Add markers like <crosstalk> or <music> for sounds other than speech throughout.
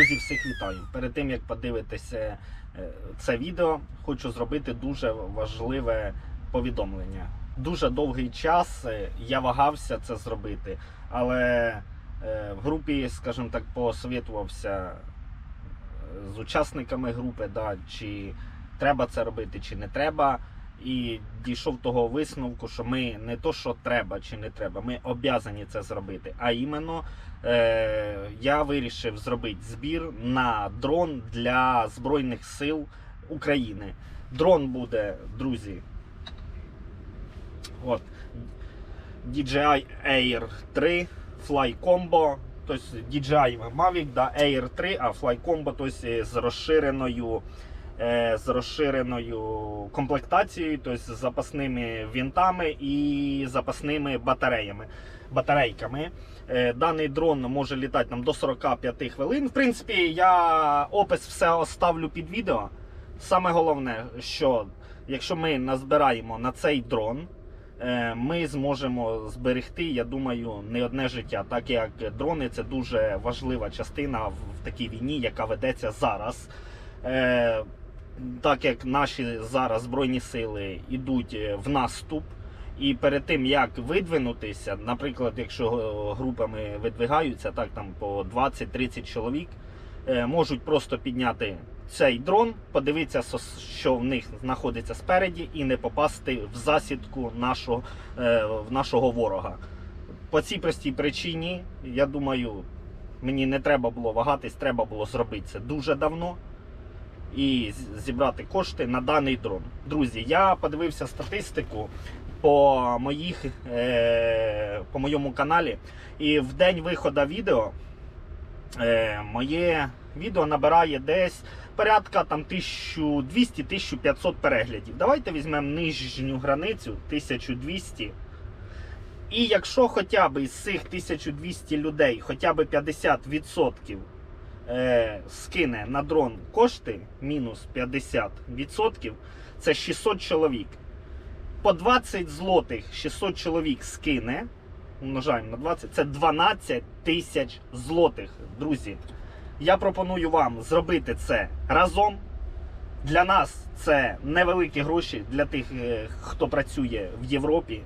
Друзі, всіх вітаю. Перед тим як подивитися е, це відео, хочу зробити дуже важливе повідомлення. Дуже довгий час е, я вагався це зробити, але е, в групі, скажімо так, посовітувався е, з учасниками групи, да, чи треба це робити, чи не треба. І дійшов того висновку, що ми не то, що треба чи не треба, ми обязані це зробити. А іменно е, я вирішив зробити збір на дрон для Збройних сил України. Дрон буде, друзі. От. DJI Air 3 Fly Combo. Тобто DJI Mavic, да, Air 3, а Fly Combo тобто, з розширеною е, з розширеною комплектацією, тобто з запасними вінтами і запасними батареями. батарейками. Е, Даний дрон може літати нам до 45 хвилин. В принципі, я опис все оставлю під відео. Саме головне, що якщо ми назбираємо на цей дрон, е, ми зможемо зберегти, я думаю, не одне життя, так як дрони це дуже важлива частина в такій війні, яка ведеться зараз. Так як наші зараз збройні сили йдуть е, в наступ, і перед тим як видвинутися, наприклад, якщо е, групами видвигаються, так там по 20-30 чоловік, е, можуть просто підняти цей дрон, подивитися, що в них знаходиться спереді, і не попасти в засідку нашого, нашого ворога. По цій простій причині, я думаю, мені не треба було вагатись, треба було зробити це дуже давно і зібрати кошти на даний дрон. Друзі, я подивився статистику по моїх е, по моєму каналі, і в день виходу відео е, моє відео набирає десь порядка там 1200-1500 переглядів. Давайте візьмемо нижню границю 1200. І якщо хоча б із цих 1200 людей, хоча б 50% е, скине на дрон кошти, мінус 50%, це 600 чоловік. По 20 злотих 600 чоловік скине, умножаємо на 20, це 12 тисяч злотих, друзі. Я пропоную вам зробити це разом. Для нас це невеликі гроші для тих, е, хто працює в Європі.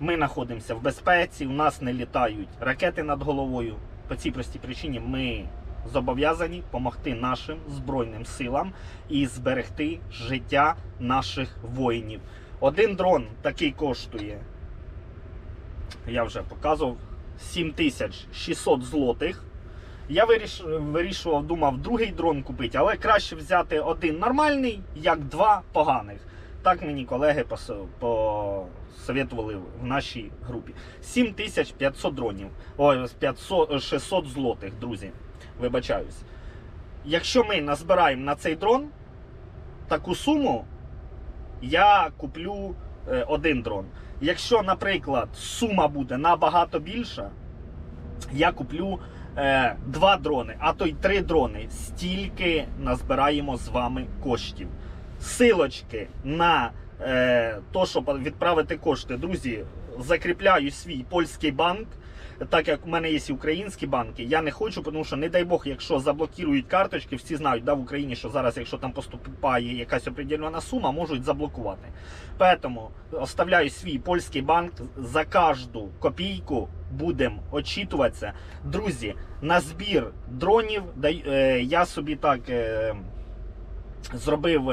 Ми знаходимося в безпеці, у нас не літають ракети над головою. По цій простій причині ми зобов'язані допомогти нашим збройним силам і зберегти життя наших воїнів. Один дрон такий коштує, я вже показував, 7600 злотих. Я вирішував, думав, другий дрон купити, але краще взяти один нормальний, як два поганих. Так мені колеги пос- посоветували в нашій групі. 7500 дронів. Ой, 500, 600 злотих, друзі. Вибачаюсь. Якщо ми назбираємо на цей дрон таку суму, я куплю е, один дрон. Якщо, наприклад, сума буде набагато більша, я куплю е, два дрони, а то й три дрони. Стільки назбираємо з вами коштів. Силочки на е, то, щоб відправити кошти, друзі, закріпляю свій польський банк. Так як у мене є українські банки, я не хочу, тому що, не дай Бог, якщо заблокують карточки, всі знають да, в Україні, що зараз, якщо там поступає якась определена сума, можуть заблокувати. Тому оставляю свій польський банк за кожну копійку будемо очитуватися. Друзі, на збір дронів е, я собі так е, зробив.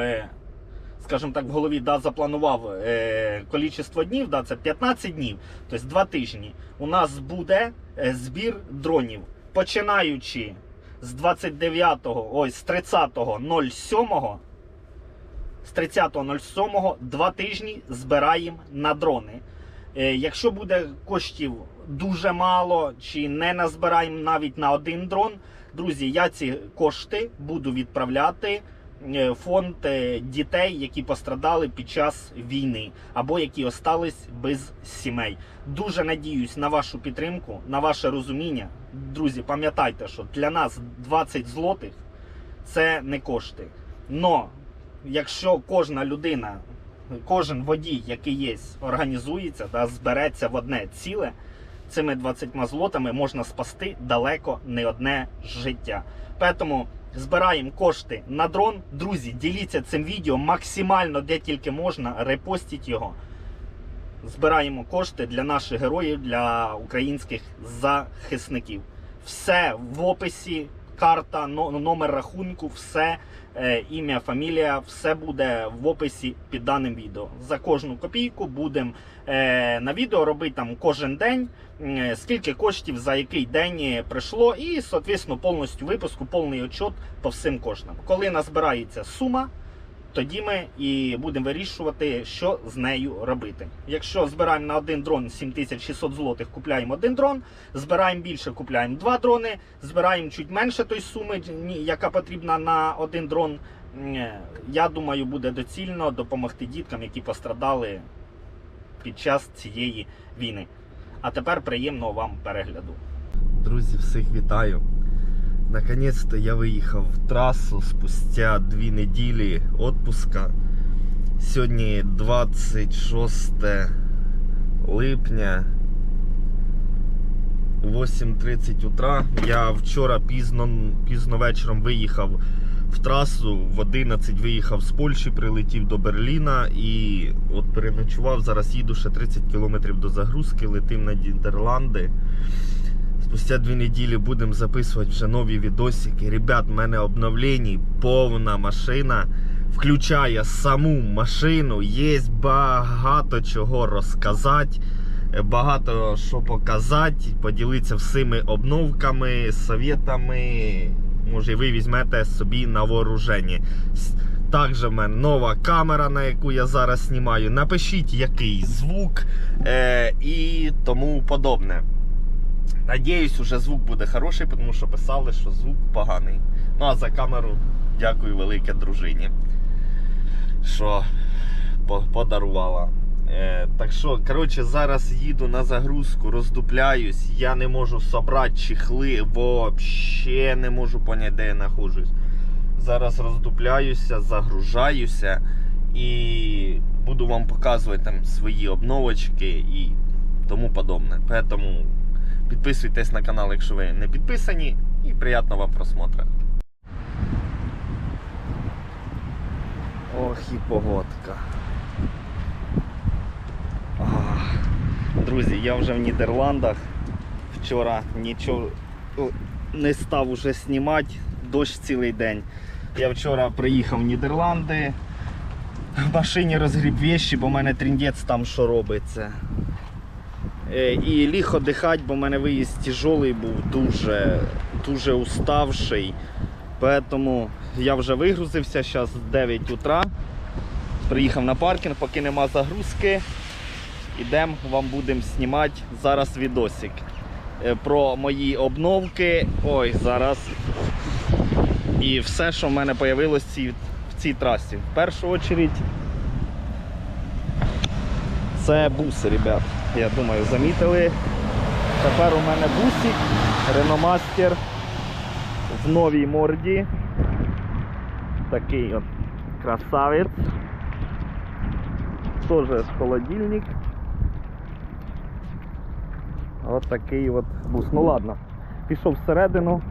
Скажімо так, в голові да, запланував е, кількість днів, да, це 15 днів, тобто 2 тижні. У нас буде е, збір дронів. Починаючи з 29-го, ой, з 30.07, з 30.07 два тижні збираємо на дрони. Е, Якщо буде коштів дуже мало, чи не назбираємо навіть на один дрон, друзі, я ці кошти буду відправляти фонд е, дітей, які пострадали під час війни або які остались без сімей. Дуже надіюсь на вашу підтримку, на ваше розуміння. Друзі, пам'ятайте, що для нас 20 злотих це не кошти. Но якщо кожна людина, кожен водій, який є, організується, да, збереться в одне ціле, цими 20 злотами можна спасти далеко не одне життя. Тому збираємо кошти на дрон. Друзі, діліться цим відео максимально де тільки можна, репостіть його. Збираємо кошти для наших героїв, для українських захисників. Все в описі, карта, но- номер рахунку, все, е, ім'я, фамілія, все буде в описі під даним відео. За кожну копійку будемо е, на відео робити там кожен день, е, скільки коштів за який день прийшло, і, соответственно, повністю випуску, повний отчет по всім коштам. Коли назбирається сума, тоді ми і будемо вирішувати, що з нею робити. Якщо збираємо на один дрон 7600 злотих, купляємо один дрон, збираємо більше, купляємо два дрони, збираємо чуть менше той суми, яка потрібна на один дрон. Я думаю, буде доцільно допомогти діткам, які пострадали під час цієї війни. А тепер приємного вам перегляду. Друзі, всіх вітаю. Наконец-то я виїхав в трасу спустя дві неділі відпуска. Сьогодні 26 липня. 8.30 утра. Я вчора пізно, пізно вечором виїхав в трасу. В 11 виїхав з Польщі, прилетів до Берліна і от переночував. Зараз їду ще 30 кілометрів до загрузки, летим на Нідерланди. Спустя дві неділі будемо записувати вже нові відосики. Ребят, в мене обновлені, повна машина. Включає саму машину. Є багато чого розказати, багато що показати, поділитися всіми обновками, совєтами. Може, ви візьмете собі на вооруження. Також в мене нова камера, на яку я зараз знімаю. Напишіть, який звук е, і тому подобне. Надіюсь, уже звук буде хороший, тому що писали, що звук поганий. Ну а за камеру дякую велике дружині, що подарувала. Е, так що, коротше, зараз їду на загрузку, роздупляюсь. Я не можу собрати чехли, взагалі не можу поняти, де я знаходжусь. Зараз роздупляюся, загружаюся і буду вам показувати там свої обновочки і тому подобне. Поэтому Підписуйтесь на канал, якщо ви не підписані, і приятного вам просмотру. Ох і погодка. Друзі, я вже в Нідерландах. Вчора нічого не став уже знімати. Дощ цілий день. Я вчора приїхав в Нідерланди. В машині розгріб вещі, бо в мене тріндець там що робиться. Е, І ліг дихати, бо в мене виїзд тяжелий був, дуже, дуже уставший. Тому я вже вигрузився, зараз 9 утра. Приїхав на паркінг, поки нема загрузки. Ідемо, вам будемо знімати зараз відосик е, про мої обновки. Ой, зараз. І все, що в мене цій, в цій трасі. В першу чергу це буси, ребят. Я думаю, замітили. Тепер у мене бусик, Реномастер в новій морді. Такий от красавець. Тоже холодильник. От такий от бус. Ну ладно, пішов всередину,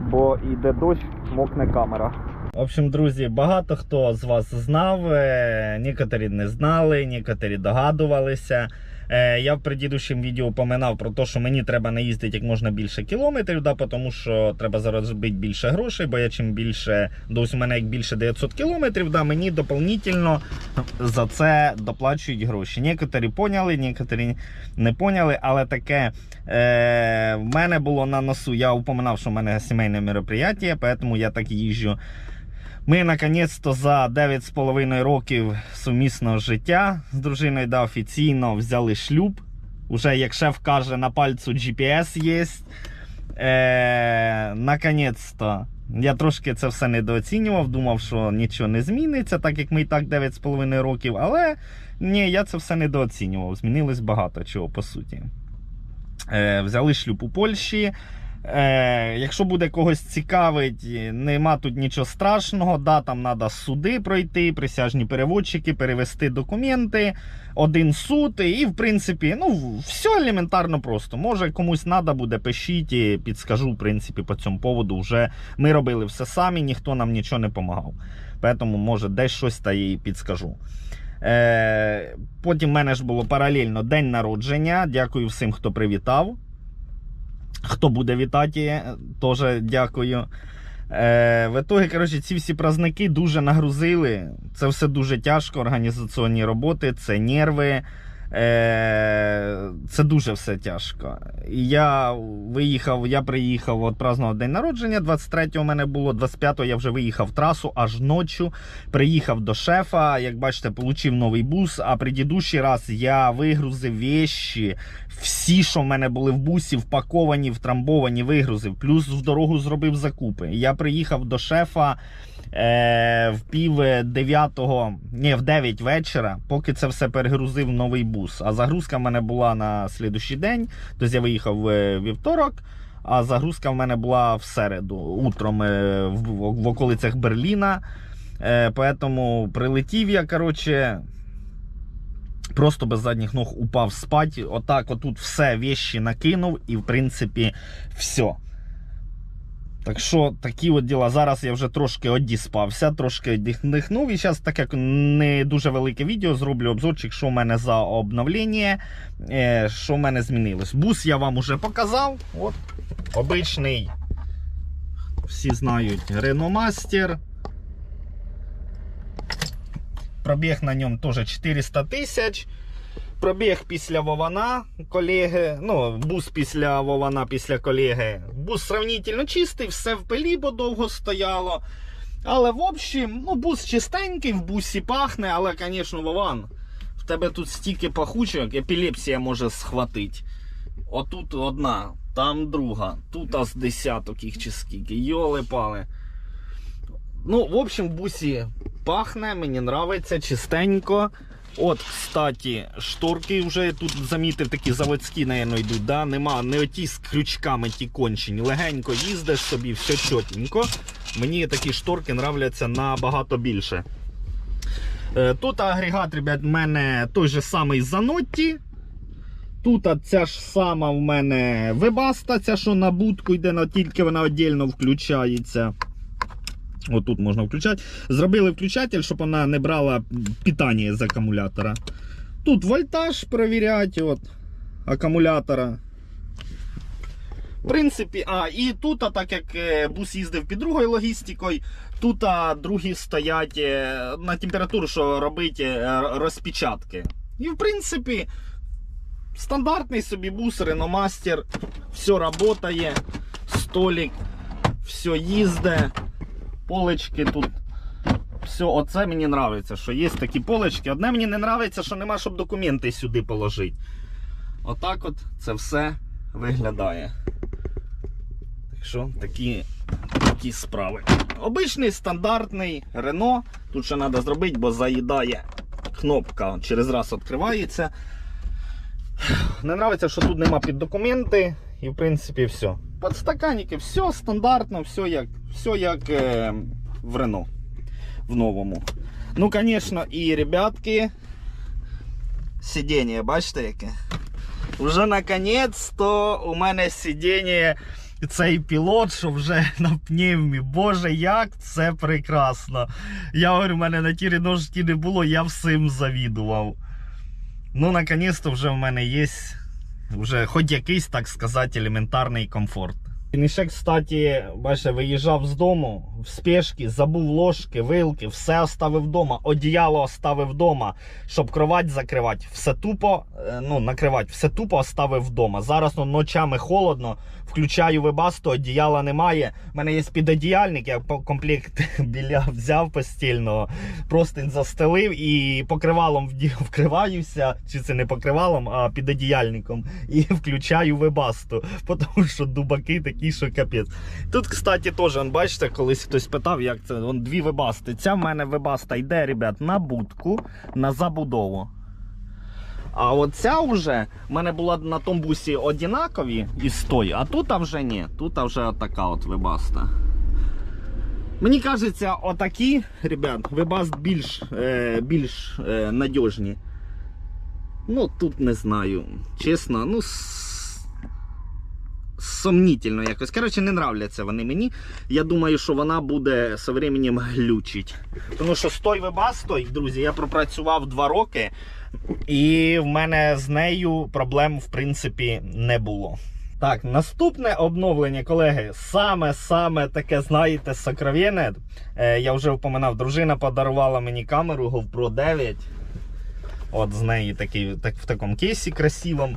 бо йде дощ, мокне камера. В общем, друзі, багато хто з вас знав, е, некоторі не знали, некоторі догадувалися. Е, Я в предыдущому відео упоминав про те, що мені треба наїздити як можна більше кілометрів, да, тому що треба заробити більше грошей, бо я чим більше, до у мене як більше 900 кілометрів, да, мені дополнительно за це доплачують гроші. Некоторі поняли, некоторі не поняли, але таке е, в мене було на носу. Я упоминав, що в мене сімейне мероприятие, тому я так їжджу. Ми наконець-то за 9,5 років сумісного життя з дружиною да, офіційно взяли шлюб. Уже як шеф каже, на пальцю GPS є. Е, наконець-то. Я трошки це все недооцінював, думав, що нічого не зміниться, так як ми і так 9,5 років. Але ні, я це все недооцінював. Змінилось багато чого, по суті. Е, взяли шлюб у Польщі. Е, якщо буде когось цікавить, нема тут нічого страшного. Да, там треба суди пройти, присяжні переводчики, перевести документи, один суд, і в принципі, ну, все елементарно просто. Може комусь треба буде, пишіть, і підскажу, в принципі, по цьому поводу. Вже ми робили все самі, ніхто нам нічого не допомагав. Тому, може, десь щось та і підскажу. Е, потім в мене ж було паралельно день народження. Дякую всім, хто привітав. Хто буде вітати, теж дякую. Е, в ітогі, коротше, ці всі праздники дуже нагрузили. Це все дуже тяжко, організаційні роботи, це нерви. Е, це дуже все тяжко. Я виїхав, я приїхав, от празднував день народження. 23-го у мене було, 25-го я вже виїхав в трасу аж ночі. Приїхав до шефа. Як бачите, отримав новий бус. А предыдущий раз я вигрузив вещі, всі, що в мене були в бусі, впаковані, втрамбовані, вигрузив. Плюс в дорогу зробив закупи. Я приїхав до шефа. Е, в пів дев'ятого, ні, в 9 вечора, поки це все перегрузив новий бус. А загрузка в мене була на слідущий день. Тобто я виїхав е, вівторок, а загрузка в мене була в середу, утром е, в, околицях Берліна. Е, поэтому прилетів я, коротше. Просто без задніх ног упав спать. Отак, отут все вещі накинув, і в принципі все. Так що такі от діла. Зараз я вже трошки одіспався, трошки дихнув. І зараз, так як не дуже велике відео, зроблю обзорчик, що в мене за обновлення, е, що в мене змінилось. Бус я вам уже показав. От, обичний. Всі знають Master. Пробіг на ньому теж 400 тисяч. Пробіг після Вована колеги. Ну, бус після Вована, після колеги. Бус сравнительно чистий, все в пилі, бо довго стояло. Але в общем, ну, бус чистенький, в бусі пахне, але, звісно, Вован. В тебе тут стільки пахучок, епілепсія може схватити. Отут одна, там друга, тут аж десяток їх чи скільки. Йоли пали. Ну, в общем, в бусі пахне, мені нравиться, чистенько. От, кстати, шторки вже тут замітив, такі заводські, наверное, йдуть. Да? Нема не оті з крючками ті кончені. Легенько їздиш собі, все чотенько. Мені такі шторки нравляться набагато більше. Е, Тут агрегат, ребят, в мене той же самий Занотті. Тут ця ж сама в мене вебаста, ця що на будку йде, тільки вона віддільно включається. Отут можна включати. Зробили включатель, щоб вона не брала питання з акумулятора. Тут вольтаж перевіряти от, акумулятора. В принципі, а, і тут, так як е, бус їздив під другою логістикою, тут другі стоять е, на температуру, що робить е, розпечатки. І в принципі, стандартний собі бус, Master, все працює, столик, все їздить полички тут. Все, оце мені подобається, що є такі полички. Одне мені не подобається, що нема, щоб документи сюди положити. Отак от це все виглядає. Так що такі, такі справи. Обичний стандартний Рено. Тут ще треба зробити, бо заїдає кнопка через раз відкривається. Не подобається, що тут нема під документи. І в принципі все. Подстаканники, все стандартно, все як, все як е, в Рено. В новому. Ну, звісно, і ребятки. Сидіння, бачите яке? Вже наконець-то у мене сидіння, цей пілот, що вже <laughs> на пневмі. Боже, як це прекрасно. Я говорю, у мене на ті реножки не було, я всім завідував. Ну, наконець-то вже в мене є вже хоч якийсь, так сказати, елементарний комфорт. Ще, кстати, бачите, виїжджав з дому в спешки, забув ложки, вилки, все оставив вдома, одіяло оставив вдома, щоб кровать закривати. Все тупо, е, ну, накривати, все тупо оставив вдома. Зараз ну, ночами холодно, включаю вебасту, одіяла немає. У мене є підодіяльник, я комплект <laughs> біля взяв постільного, просто застелив і покривалом <laughs> вкриваюся, чи це не покривалом, а підодіяльником. І <laughs> включаю вебасту, тому що дубаки такі, що капець. Тут, кстати, теж, бачите, колись хтось питав, як це. Вон дві вебасти. Ця в мене вебаста йде, ребят, на будку, на забудову. А оця вже в мене була на тому бусі однакові із тої, а тут вже ні. Тут вже отака от вибаста. Мені кажеться, отакі, ребят, вибаст більш, е, більш е, надіжні. Ну, тут не знаю. Чесно, ну. С- Сомнітельно якось. Коротше, не нравляться вони мені. Я думаю, що вона буде з временем глючить. Тому що з той вебастой, друзі, я пропрацював 2 роки, і в мене з нею проблем, в принципі, не було. Так, наступне обновлення, колеги, саме-саме таке, знаєте, сокровенне. Е, я вже впоминав, дружина подарувала мені камеру GoPro 9. От з неї такий, так, в такому кейсі красивому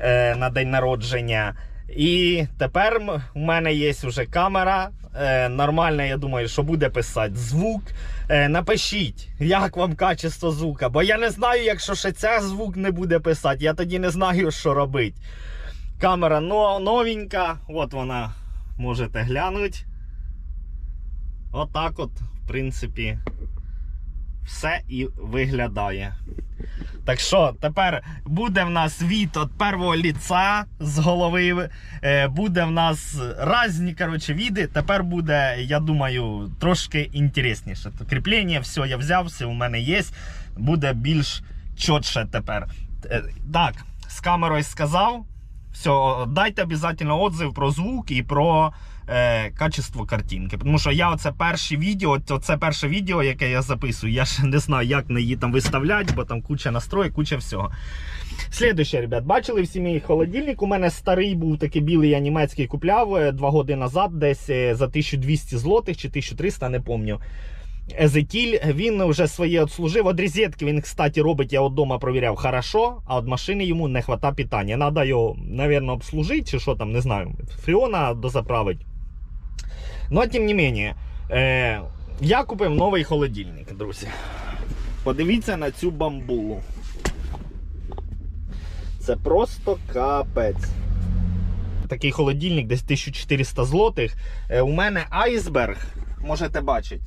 е, на день народження. І тепер у мене є вже камера. Е, нормальна, я думаю, що буде писати звук. Е, напишіть, як вам качество звука. Бо я не знаю, якщо ще ця звук не буде писати, я тоді не знаю, що робити. Камера но- новенька, от вона можете глянути. Отак от, в принципі, все і виглядає. Так що, тепер буде в нас від від першого ліца з голови. е, Буде в нас різні коротше, віди. Тепер буде, я думаю, трошки інтересніше. Кріплення, все, я взяв, все у мене є. Буде більш чітше тепер. Е, Так, з камерою сказав. Все, дайте обов'язково отзыв про звук і про е, качество картинки. Тому що я оце перше відео, це перше відео, яке я записую. Я ще не знаю, як на її там виставляти, бо там куча настроїк, куча всього. Слідуще, ребят, бачили всі мій холодильник. У мене старий був такий білий, я німецький купляв е, два роки назад, десь е, за 1200 злотих чи 1300, не пам'ятаю. Езетіль, він вже своє отслужив. От розетки він, кстати, робить, я вдома провіряв хорошо, а от машини йому не хвата питання. Надо його, мабуть, обслужити, чи що там, не знаю, фреона дозаправити. Ну, тим не менее, е, я купив новий холодильник, друзі. Подивіться на цю бамбулу. Це просто капець. Такий холодильник, десь 1400 злотих. Е, у мене айсберг, можете бачити.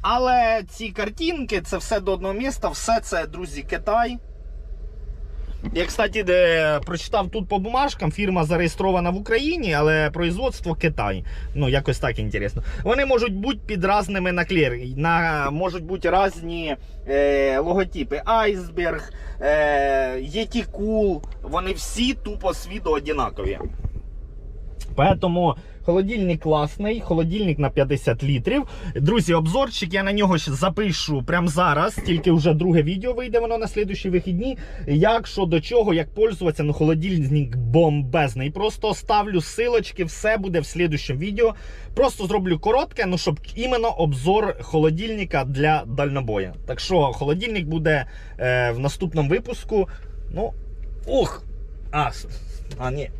Але ці картинки, це все до одного міста, все це, друзі, Китай. Я, кстати, де прочитав тут по бумажкам, фірма зареєстрована в Україні, але производство Китай. Ну, якось так інтересно. Вони можуть бути під різними наклейками, на, можуть бути різні е, логотипи. Айсберг, е, Cool, вони всі тупо відео однакові. Поэтому холодильник класний, холодильник на 50 літрів. Друзі, обзорчик я на нього запишу прямо зараз, тільки вже друге відео вийде воно на слідущі вихідні. Як що до чого, як пользуватися, ну холодильник бомбезний. Просто ставлю силочки, все буде в слідущому відео. Просто зроблю коротке, ну щоб іменно обзор холодильника для дальнобоя. Так що холодильник буде е, в наступному випуску. Ну, ух! А, с- а ні.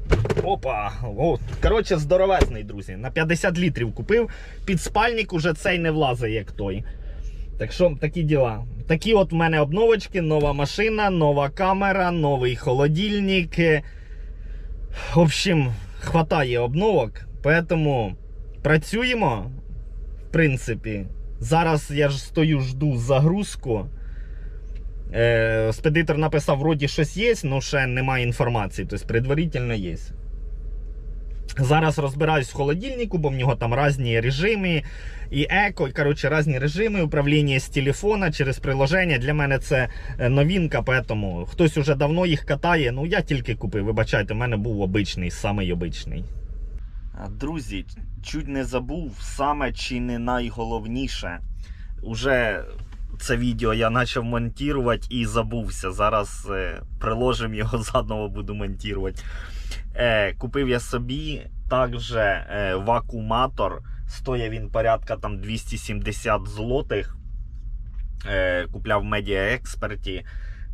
Опа! О, коротше, здоровезний, друзі. На 50 літрів купив. Під спальник уже цей не влазить, як той. Так що такі діла. Такі от в мене обновочки, нова машина, нова камера, новий холодильник. В общем, хватає обновок. Поэтому працюємо. В принципі. Зараз я ж стою, жду загрузку. Е, спедитор написав, вроді щось є, але ще немає інформації. Тобто предварительно є. Зараз розбираюсь в холодильнику, бо в нього там різні режими і еко, і коротше, різні режими управління з телефона через приложення. Для мене це е, новинка, тому хтось уже давно їх катає. Ну я тільки купив. Вибачайте, в мене був обичний, самий обичний. Друзі, чуть не забув, саме чи не найголовніше. Уже це відео я почав монтувати і забувся. Зараз е, приложимо його <laughs> заново буду монтувати. Е, купив я собі також е, вакууматор. Стоїть він порядка там 270 злотих. Е, купляв в Experті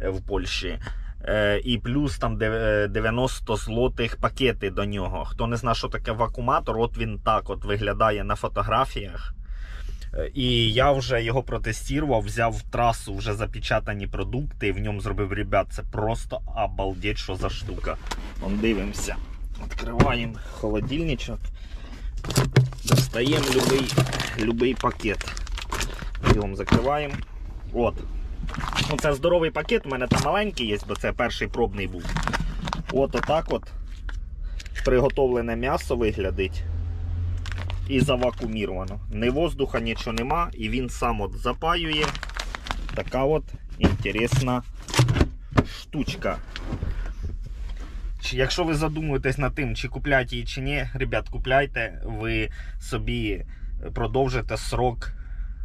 е, в Польщі. Е, і плюс там е, 90 злотих пакети до нього. Хто не знає, що таке вакууматор, от він так от виглядає на фотографіях. І я вже його протестував, взяв трасу вже запечатані продукти і в ньому зробив ребят. Це просто обалдеть, що за штука. Вон дивимося. Відкриваємо холодильничок. Достаємо любий, любий пакет. Бігом закриваємо. От. Ну, це здоровий пакет, у мене там маленький є, бо це перший пробний був. От отак от приготовлене м'ясо виглядить. І завакуміровано. Ні воздуха, нічого нема, і він сам от запаює. Така от інтересна штучка. Якщо ви задумуєтесь над тим, чи купляти її чи ні, ребят, купляйте, ви собі продовжите срок,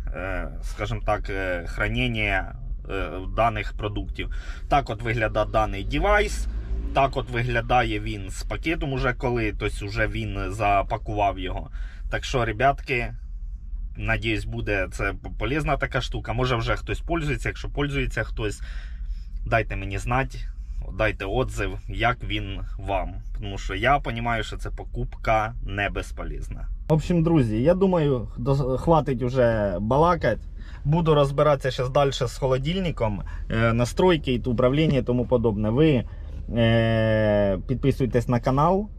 е, скажімо так, е, хранення е, даних продуктів. Так от виглядає даний девайс. Так от виглядає він з пакетом, уже коли тобто вже він запакував його. Так що, ребятки, надіюсь, буде це полезна така штука. Може вже хтось пользується. Якщо пользується хтось, дайте мені знати, дайте отзив, як він вам. Тому що я розумію, що це покупка не безполезна. В общем, друзі, я думаю, хватить уже балакати. Буду розбиратися зараз далі з холодильником, е, настройки, управління і тому подобне. Ви е, підписуйтесь на канал,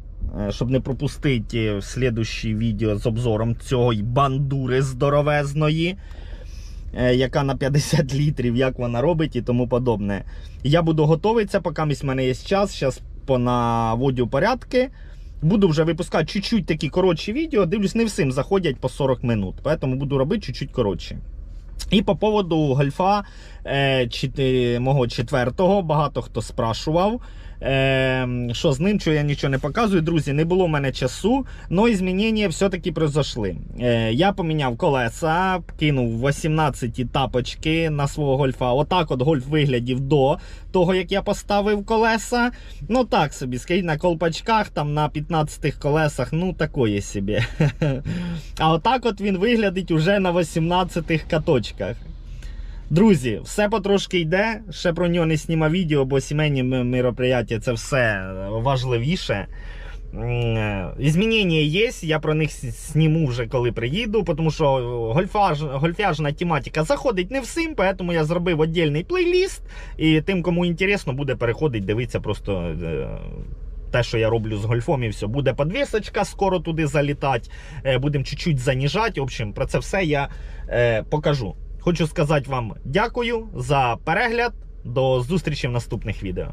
щоб не пропустити слідуючі відео з обзором цієї бандури здоровезної, е, яка на 50 літрів, як вона робить і тому подобне. Я буду готуватися, поки в мене є час. Зараз понаводю порядки. Буду вже випускати чуть-чуть такі коротші відео. Дивлюсь, не всім заходять по 40 минут, тому буду робити чуть-чуть коротше. І по поводу гольфа е, мого четвертого, багато хто спрашував. Е, що з ним, що я нічого не показую. Друзі, не було в мене часу, але змінення все-таки произошли. Е, я поміняв колеса, кинув 18 тапочки на свого гольфа. Отак от гольф виглядів до того, як я поставив колеса. Ну так собі, скажіть, на колпачках, там на 15 колесах, ну такої собі. <laughs> А отак от він виглядить уже на 18 каточках. Друзі, все потрошки йде. Ще про нього не знімав відео, бо сімейні мероприятия це все важливіше. Е, Змінення є, я про них с- зніму вже коли приїду, тому що гольфаж, гольфяжна тематика заходить не всім, тому я зробив віддільний плейліст. І тим, кому інтересно, буде переходити, дивитися просто е, те, що я роблю з гольфом, і все. Буде подвісочка скоро туди залітати, е, будемо чуть-чуть заніжати. В общем, про це все я покажу. Хочу сказати вам дякую за перегляд. До зустрічі в наступних відео.